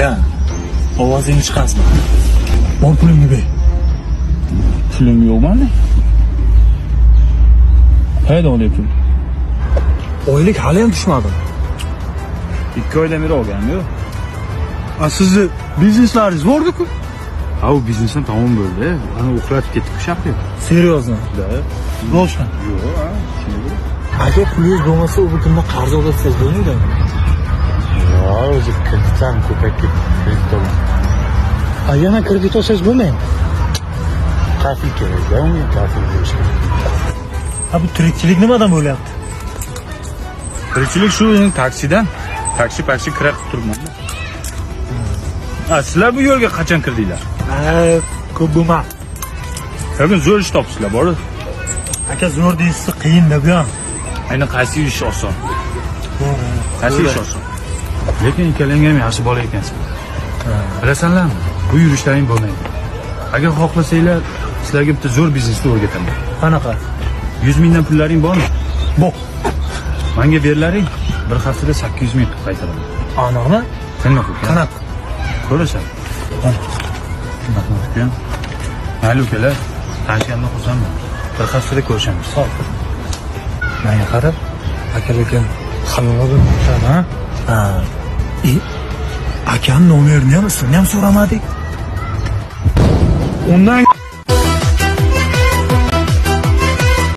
Ya ovasını çıkarsın. Bor pulun gibi. Pulun yok mu ne? Hayda oluyor pul. Oylik halen düşmadı. İki öyle biri o gelmiyor. Ha, sizi biznesleriz vurduk mu? Ha bu biznesin tamam böyle. Hani okulat gittik bir şey yapıyor. Seriyoz mu? Da. Boşuna. Yok ha. Şimdi. Ayrıca pulüyüz doğması o bütünde karza odası sezgönüyor da kreditdan ko'payib ketdi. Kredit olaman. a yana kredit olsangiz bo'lmaydi Kafil kerak. Ya unga kafil bo'lish kerak. a bu tirikchilik nimadan bo'lyapti Tirikchilik shu endi taksidan. Taksi paksi qilib turibman. Ha, sizlar bu yo'lga qachon kirdinglar? a ko'p bo'lma Bugun zo'r ish topsizlar, bor. aka zo'r deysiz qiyinda bu ham Ayni qaysi ish oson? Qaysi ish oson? Lekin ikkalangga ham yaxshi bola ekansiz. Bilasanlarmi? Bu yurishlaring bo'lmaydi. Agar xohlasanglar, sizlarga bitta zo'r biznesni o'rgataman. qanaqa 100 mingdan pullaring bormi? bor Menga berlaring, bir haftada 800 ming qilib qaytaraman. aniqmi Qanaqa uka? qanaqa Ko'rasan. Uka. Mayli ukalar, tanishganimdan xursandman. Bir haftada ko'rishamiz. Ol. Manga qarab, akalarga halol bo'lmoqsan, ha? Ha. E, akam nomerini ham ismini ham so'ramadik. Undan